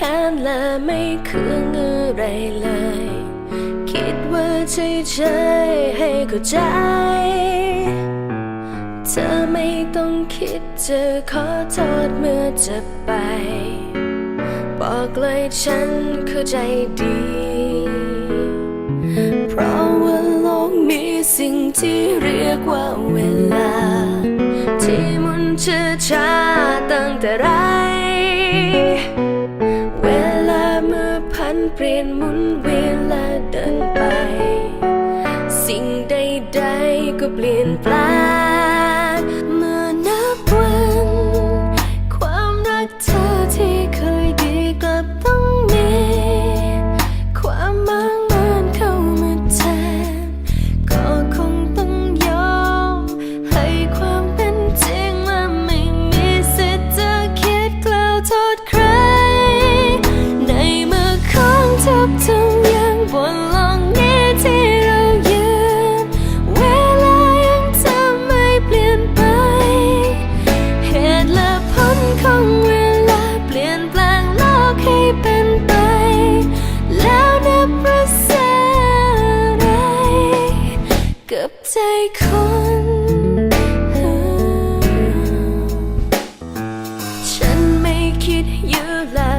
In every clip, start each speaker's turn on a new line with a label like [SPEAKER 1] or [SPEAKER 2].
[SPEAKER 1] แค้นและไม่เคืองอะไรเลย คิดว่าใจใจให้เข้าใจ เธอไม่ต้องคิดจะขอโทษเมื่อจะไป บอกเลยฉันเข้าใจดี เพราะว่าโลกมีสิ่งที่เรียกว่าเวลา ที่มันเชื่ช้าตั้งแต่ไร ยนหมุนเวียนและเดินไป สิ่งใดๆก็เปลี่ยนแปลง คนฉันไม่คิดยื้อและ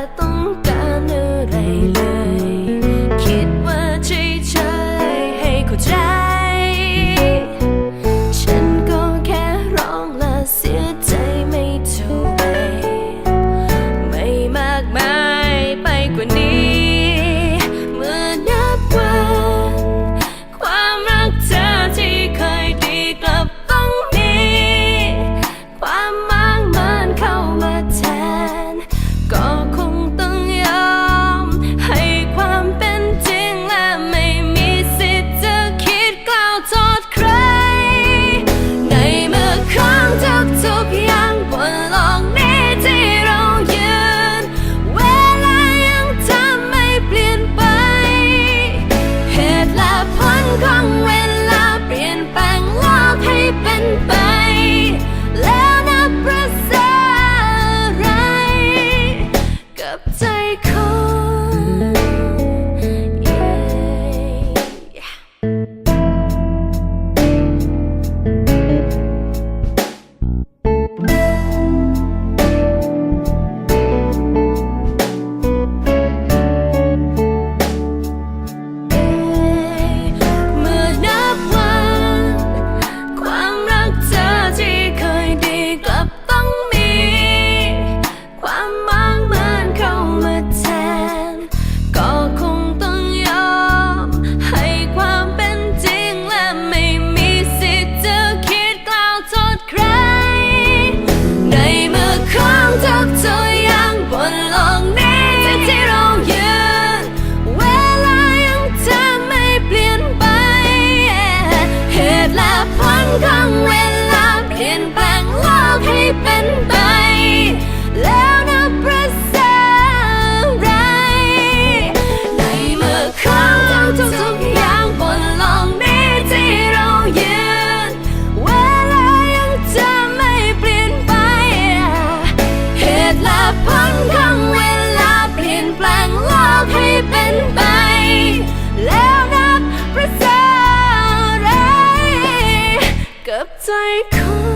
[SPEAKER 1] เป็นไป แล้วนับประสาไร ในเมื่อเขาทุกอย่างบนโลกนี้ที่เรายืนเวลายังจะไม่เปลี่ยนไป เหตุผลของเวลาเปลี่ยนแปลงโลกให้เป็นไป แล้วนับประสาไร กับใจของ